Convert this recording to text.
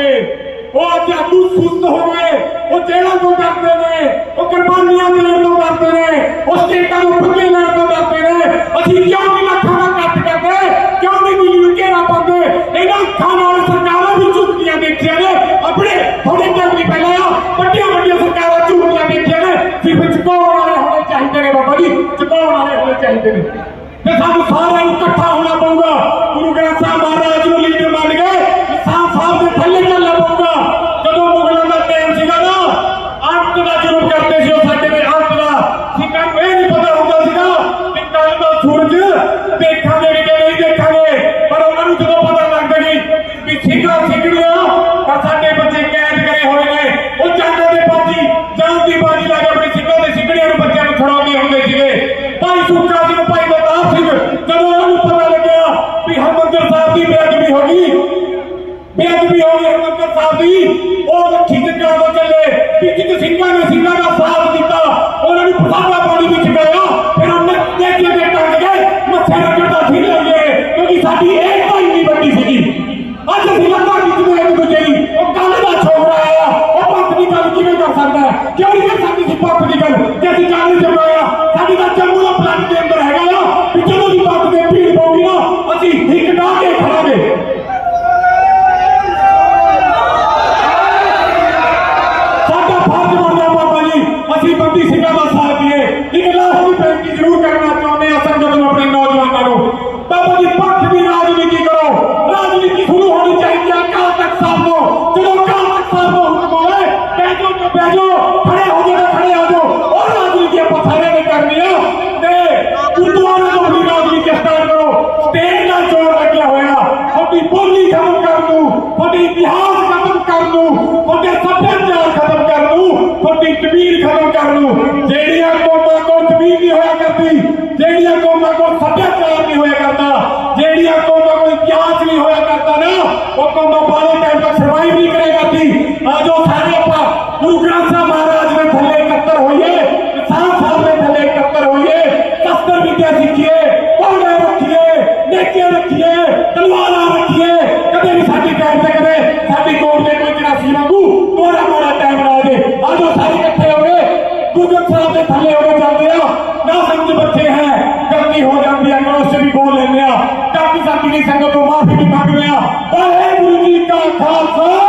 ਹੋਵੇ, ਉਹ ਜਾਦੂ ਸੁਸਤ ਹੋਵੇ, ਉਹ ਜਿਹੜਾ ਤੋਂ ਡਰਦੇ ਨੇ, ਉਹ ਕੁਰਬਾਨੀਆਂ ਦੇਣ ਤੋਂ ਡਰਦੇ ਨੇ, ਉਹ ਸਟੇਟਾਂ ਨੂੰ ਫੱਕੇ ਲੈਣ ਤੋਂ ਡਰਦੇ ਨੇ। ਅਸੀਂ ਕਿਉਂ ਨਹੀਂ ਲੱਖਾਂ ਦਾ ਕੱਟ ਕਰਦੇ? ਕਿਉਂ ਨਹੀਂ ਕੋਈ ਨੂੰ ਘੇਰਾ ਪਾਉਂਦੇ? ਇਹਨਾਂ ਅੱਖਾਂ ਨਾਲ ਸਰਕਾਰਾਂ ਵੀ ਝੁਕਦੀਆਂ ਦੇਖਿਆ ਨੇ। ਆਪਣੇ ਥੋੜੇ ਟਾਈਮ ਵੀ ਪਹਿਲਾਂ ਵੱਡੀਆਂ ਵੱਡੀਆਂ ਸਰਕਾਰਾਂ ਝੁਕਦੀਆਂ ਦੇਖਿਆ ਨੇ। ਸਿਰਫ ਚੁਕਾਉਣ ਵਾਲੇ ਹੋਣੇ ਚਾਹੀਦੇ ਨੇ ਬਾਬਾ ਜੀ ਚੁਕਾਉਣ ਵਾਲੇ ਹੋਣੇ ਚਾਹੀਦੇ ਨੇ। ਤੇ ਸਾਨੂੰ ਸਾਰਿਆਂ ਨੂੰ ਇਕੱਠਾ ਹੋਣਾ ਪਊਗਾ। ਗੁਰੂ ਗ੍ਰੰਥ ਸਾਹਿਬ ਮਹਾਰਾਜ देखा मेरे ਅਸੀਂ ਬੰਦੀ ਸਿੰਘਾਂ ਦਾ ਸਾਥ ਸਰਕਾਰ ਨੂੰ, ਜਿਹੜੀਆਂ ਕੌਮਾਂ ਕੋਲ ਜ਼ਮੀਨ ਨਹੀਂ ਹੋਇਆ ਕਰਦੀ, ਜਿਹੜੀਆਂ ਕੌਮਾਂ ਕੋਲ ਸੱਭਿਆਚਾਰ ਨਹੀਂ ਹੋਇਆ ਕਰਦਾ, ਜਿਹੜੀਆਂ ਥੱਲੇ ਹੋ ਕੇ ਜਾਂਦੇ ਆ ਨਾ ਸਮਝ ਬੱਚੇ ਹੈ ਗਲਤੀ ਹੋ ਜਾਂਦੀ ਹੈ ਕੋਸ ਵੀ ਬੋਲ ਲੈਂਦੇ ਆ ਕਾਫੀ ਸਾਡੀ ਦੀ ਸੰਗਤ ਤੋਂ ਮਾਫੀ ਵੀ ਮੰਗਦੇ ਆ ਵਾਹਿਗੁਰੂ ਜੀ ਕਾ ਖਾਲਸਾ